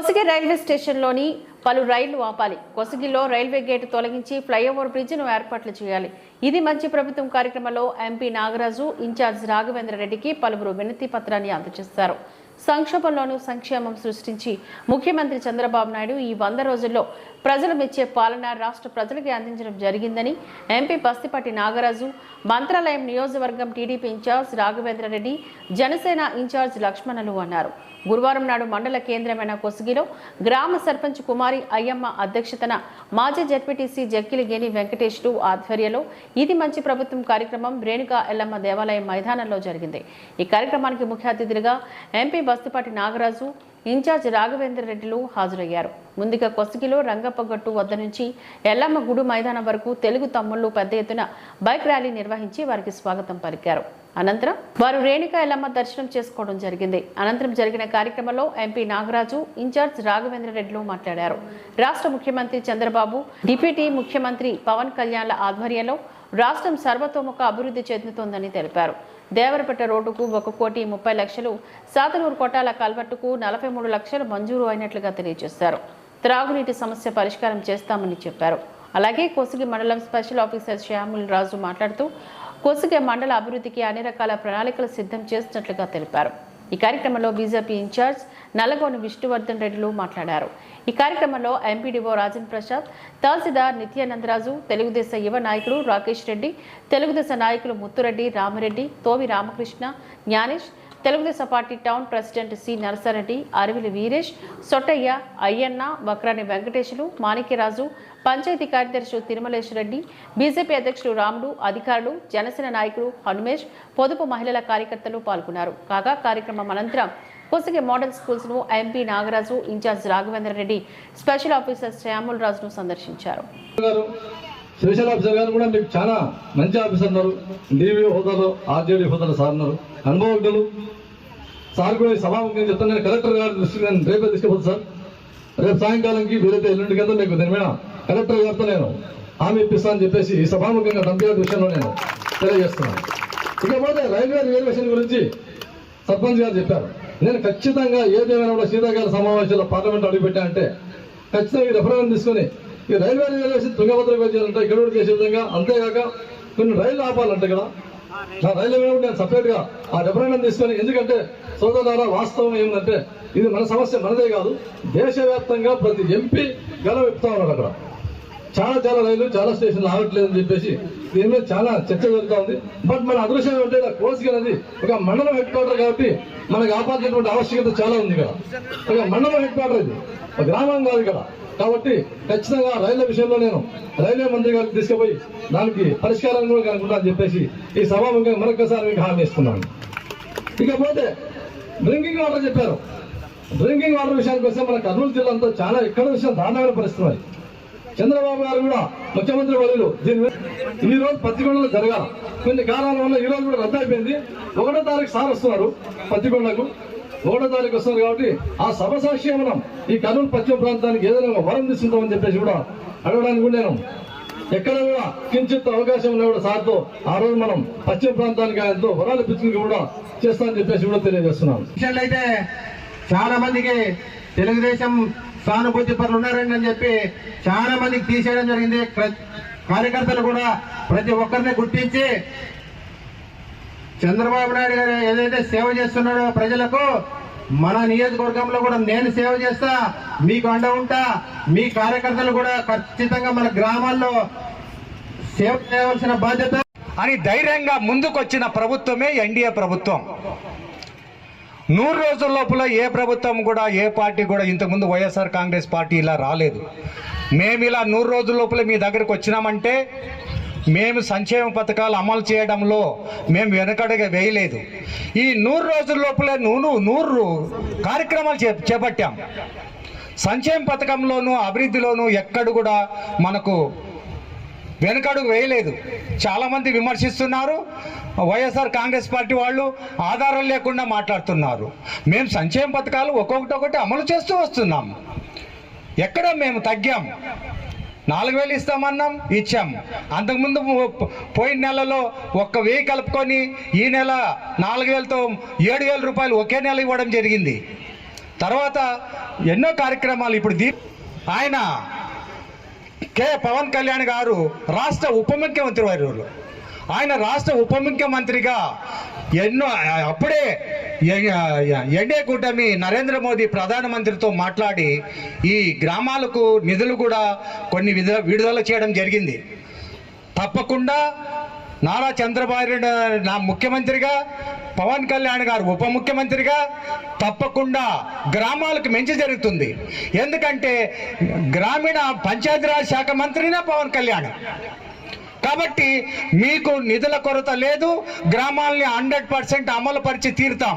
Kosigi railway స్టేషన్లోని పలు రైళ్ళు ఆపాలి. కొసిగిలో రైల్వే గేటు తొలగించి ఫ్లైఓవర్ బ్రిడ్జ్ను ఏర్పాట్లు చేయాలి. ఇది మంచి ప్రభుత్వం కార్యక్రమంలో ఎంపీ నాగరాజు ఇన్ఛార్జ్ రాఘవేంద్ర రెడ్డికి పలువురు వినతి పత్రాన్ని అందజేస్తారు సంక్షోభంలోనూ సంక్షేమం సృష్టించి ముఖ్యమంత్రి చంద్రబాబు నాయుడు ఈ వంద రోజుల్లో ప్రజలు మెచ్చే పాలన రాష్ట్ర ప్రజలకి అందించడం జరిగిందని ఎంపీ బస్తిపాటి నాగరాజు మంత్రాలయం నియోజకవర్గం TDP incharge Raghavendra Reddy Janasena incharge Lakshmanulu అన్నారు. గురువారం నాడు మండల కేంద్రమైన కొసగిలో గ్రామ సర్పంచ్ కుమారి అయ్యమ్మ అధ్యక్షతన మాజీ జడ్పీటీసీ జక్కిలిగేని వెంకటేష్లు ఆధ్వర్యంలో ఇది మంచి ప్రభుత్వం కార్యక్రమం రేణుకా ఎల్లమ్మ దేవాలయం మైదానంలో జరిగింది. ఈ కార్యక్రమానికి ముఖ్య అతిథులుగా ఎంపీ బస్తుపాటి నాగరాజు ఇన్ఛార్జ్ రాఘవేంద్ర రెడ్డిలు హాజరయ్యారు. ముందుగా కొసగిలో రంగప్పగట్టు వద్ద నుంచి ఎల్లమ్మ గుడు మైదానం వరకు తెలుగు తమ్ముళ్ళు పెద్ద ఎత్తున బైక్ ర్యాలీ నిర్వహించి వారికి స్వాగతం పలికారు. అనంతరం వారు రేణుక ఎల్లమ్మ దర్శనం చేసుకోవడం జరిగింది. అనంతరం జరిగిన కార్యక్రమంలో ఎంపీ నాగరాజు ఇన్ఛార్జ్ రాఘవేంద్ర రెడ్డిలు మాట్లాడారు. రాష్ట్ర ముఖ్యమంత్రి చంద్రబాబు డిప్యూటీ ముఖ్యమంత్రి పవన్ కళ్యాణ్ల ఆధ్వర్యంలో రాష్ట్రం సర్వతోముఖ అభివృద్ధి చెందుతోందని తెలిపారు. దేవరపేట రోడ్డుకు ఒక కోటి ముప్పై లక్షలు సాతనూరు కొట్టాల కల్వట్టుకు నలభై మూడు లక్షలు మంజూరు అయినట్లుగా తెలియజేశారు. త్రాగునీటి సమస్య పరిష్కారం చేస్తామని చెప్పారు. అలాగే కోసిగి మండలం స్పెషల్ ఆఫీసర్ శ్యాముల్ రాజు మాట్లాడుతూ కోసుకే మండల అభివృద్ధికి అన్ని రకాల ప్రణాళికలు సిద్ధం చేస్తున్నట్లుగా తెలిపారు. ఈ కార్యక్రమంలో బీజేపీ ఇన్ఛార్జ్ నల్లగోని విష్ణువర్ధన్ రెడ్డిలు మాట్లాడారు. ఈ కార్యక్రమంలో ఎంపీడీఓ రాజన్ ప్రసాద్ తహసీల్దార్ నిత్యానందరాజు తెలుగుదేశం యువ నాయకుడు రాకేష్ రెడ్డి తెలుగుదేశం నాయకులు Muthureddy Ramareddy Tovi Ramakrishna Gnanesh Telugu Desam party town president C Narasareddy Aravili Veeresh Sottaiah Ayyanna Vakrani Venkateshulu Manikyaraju panchayat కార్యదర్శి తిరుమలేశ్వరెడ్డి బీజేపీ అధ్యక్షుడు రాముడు అధికారులు జనసేన నాయకుడు హనుమేష్ పొదుపు మహిళల కార్యకర్తలు పాల్గొన్నారు. కాగా కార్యక్రమం అనంతరం Kosagi model స్కూల్స్ను MP Nagaraju incharge Raghavendra Reddy special officer Samuel రాజును సందర్శించారు. స్పెషల్ ఆఫీసర్ గారు కూడా మీకు చాలా మంచి ఆఫీసర్ ఉన్నారు. డీవీ హోదాలో ఆర్జేడీ హోదాలో సార్ ఉన్నారు. అనుభవజ్ఞులు సార్ కూడా ఈ సభాముఖంగా చెప్తాను నేను కలెక్టర్ గారి దృష్టికి నేను రేపే తీసుకుపోతాను సార్. రేపు సాయంకాలంకి వీలైతే ఎల్లుండి కింద మీకు దీని మీద కలెక్టర్ గారితో నేను హామీ ఇప్పిస్తానని చెప్పేసి ఈ సభాముఖంగా డంపియార్డ్ విషయంలో నేను తెలియజేస్తున్నాను. ఇకపోతే రైల్వే రిజర్వేషన్ గురించి సర్పంచ్ గారు చెప్పారు. నేను ఖచ్చితంగా ఏదేమైనా కూడా శీతాకాల సమావేశంలో పార్లమెంట్ అడుగుపెట్టా అంటే ఖచ్చితంగా ఈ రెఫరెండం తీసుకొని ఈ రైల్వే రిజర్వేషన్ తుంగభద్ర చేయాలంటే ఇక్కడ చేసే విధంగా అంతేకాక కొన్ని రైళ్ళు ఆపాలంటే కదా నా రైల్వే మీద నేను సపరేట్గా ఆ రెఫరెండం తీసుకొని ఎందుకంటే సోదరులారా వాస్తవం ఏంటంటే ఇది మన సమస్య మనదే కాదు. దేశవ్యాప్తంగా ప్రతి ఎంపీ గెలవ చెప్తా ఉన్నాడు అక్కడ. చాలా చాలా రైలు చాలా స్టేషన్లు ఆగట్లేదు అని చెప్పేసి దీని మీద చాలా చర్చ జరుగుతూ ఉంది. బట్ మన అదృశ్యం ఏంటంటే ఇలా ఒక మండలం హెడ్ క్వార్టర్ కాబట్టి మనకు ఆపాల్సినటువంటి ఆవశ్యకత చాలా ఉంది ఇక్కడ. ఒక మండలం హెడ్ క్వార్టర్ ఇది. ఒక గ్రామం కాదు ఇక్కడ. కాబట్టి ఖచ్చితంగా రైళ్ళ విషయంలో నేను రైల్వే మంత్రి గారికి తీసుకుపోయి దానికి పరిష్కారం కూడా కనుక్కుంటా అని చెప్పేసి ఈ సభాముఖంగా మరొకసారి మీకు హామీ ఇస్తున్నాను. ఇకపోతే డ్రింకింగ్ వాటర్ చెప్పారు. డ్రింకింగ్ వాటర్ విషయానికి వస్తే మన కర్నూలు జిల్లా అంతా చాలా ఎక్కడ విషయం దారుణమైన పరిస్థితి చంద్రబాబు గారు కూడా ముఖ్యమంత్రి వర్యులు దీని ఈ రోజు పత్తికొండలో జరగాల. కొన్ని కారణాల వల్ల ఈ రోజు కూడా రద్దయిపోయింది. ఒకటో తారీఖు సార్ వస్తున్నారు పత్తికొండకు ఒకటో తారీఖు వస్తున్నారు కాబట్టి ఆ సభ సాక్షి మనం ఈ కర్నూలు పశ్చిమ ప్రాంతానికి ఏదైనా వరం తీసుకుంటామని చెప్పేసి కూడా అడగడానికి కూడా నేను ఎక్కడ కూడా కించిత్ అవకాశం ఉన్నా కూడా సార్తో ఆ రోజు మనం పశ్చిమ ప్రాంతానికి ఆయనతో వరాలు పిచ్చుకుని కూడా చేస్తామని చెప్పేసి కూడా తెలియజేస్తున్నాం అయితే చాలా మందికి తెలుగుదేశం సానుభూతి పరులు ఉన్నారని అని చెప్పి చాలా మందికి తీసేయడం జరిగింది. కార్యకర్తలు కూడా ప్రతి ఒక్కరిని గుర్తించి చంద్రబాబు నాయుడు గారు ఏదైతే సేవ చేస్తున్నాడో ప్రజలకు మన నియోజకవర్గంలో కూడా నేను సేవ చేస్తా మీకు అండ ఉంటా మీ కార్యకర్తలు కూడా ఖచ్చితంగా మన గ్రామాల్లో సేవ చేయవలసిన బాధ్యత. అని ధైర్యంగా ముందుకొచ్చిన ప్రభుత్వమే ఎన్డీఏ ప్రభుత్వం. నూరు రోజుల లోపల ఏ ప్రభుత్వం కూడా ఏ పార్టీ కూడా ఇంతకుముందు వైఎస్ఆర్ కాంగ్రెస్ పార్టీ ఇలా రాలేదు. మేము ఇలా నూరు రోజుల లోపల మీ దగ్గరకు వచ్చినామంటే మేము సంక్షేమ పథకాలు అమలు చేయడంలో మేము వెనకడుగా వేయలేదు. ఈ నూరు రోజుల లోపలే నూనూ నూరు కార్యక్రమాలు చే చేపట్టాం. సంక్షేమ పథకంలోనూ అభివృద్ధిలోనూ ఎక్కడ కూడా మనకు వెనకడుగు వేయలేదు. చాలామంది విమర్శిస్తున్నారు. వైఎస్ఆర్ కాంగ్రెస్ పార్టీ వాళ్ళు ఆధారం లేకుండా మాట్లాడుతున్నారు. మేము సంక్షేమ పథకాలు ఒక్కొక్కటి ఒకటి అమలు చేస్తూ వస్తున్నాం. ఎక్కడ మేము తగ్గాం? నాలుగు వేలు ఇస్తామన్నాం ఇచ్చాం. అంతకుముందు పోయిన నెలలో ఒక్క వెయ్యి కలుపుకొని ఈ నెల నాలుగు వేలతో ఏడు వేల రూపాయలు ఒకే నెల ఇవ్వడం జరిగింది. తర్వాత ఎన్నో కార్యక్రమాలు ఇప్పుడు దీ ఆయన కె. పవన్ కళ్యాణ్ గారు రాష్ట్ర ఉప ముఖ్యమంత్రి వారు ఆయన రాష్ట్ర ఉప ముఖ్యమంత్రిగా ఎన్నో అప్పుడే ఎన్డీఏ కూటమి నరేంద్ర మోదీ ప్రధానమంత్రితో మాట్లాడి ఈ గ్రామాలకు నిధులు కూడా కొన్ని విడుదల విడుదల చేయడం జరిగింది. తప్పకుండా నారా చంద్రబాబు నా ముఖ్యమంత్రిగా పవన్ కళ్యాణ్ గారు ఉప ముఖ్యమంత్రిగా తప్పకుండా గ్రామాలకు మంచి జరుగుతుంది. ఎందుకంటే గ్రామీణ పంచాయతీరాజ్ శాఖ మంత్రినే పవన్ కళ్యాణ్. కాబట్టి మీకు నిధుల కొరత లేదు గ్రామాల్ని హండ్రెడ్ పర్సెంట్ అమలు పరిచి తీరుతాం.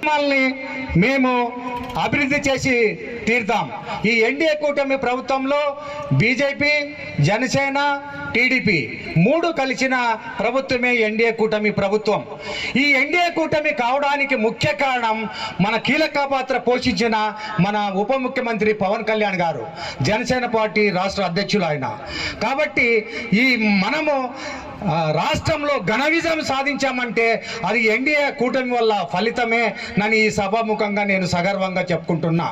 గ్రామాలని మేము అభివృద్ధి చేసి తీరుతాం. ఈ ఎన్డీఏ కూటమి ప్రభుత్వంలో బీజేపీ జనసేన టీడీపీ మూడు కలిసిన ప్రభుత్వమే ఎన్డీఏ కూటమి ప్రభుత్వం. ఈ ఎన్డీఏ కూటమి కావడానికి ముఖ్య కారణం మన కీలక పాత్ర పోషించిన మన ఉప ముఖ్యమంత్రి పవన్ కళ్యాణ్ గారు జనసేన పార్టీ రాష్ట్ర అధ్యక్షులు ఆయన. కాబట్టి ఈ మనము రాష్ట్రంలో ఘన విజయం సాధించామంటే అది ఎన్డీఏ కూటమి వల్ల ఫలితమే నన్ను ఈ సభాముఖంగా నేను సగర్వంగా చెప్పుకుంటున్నా.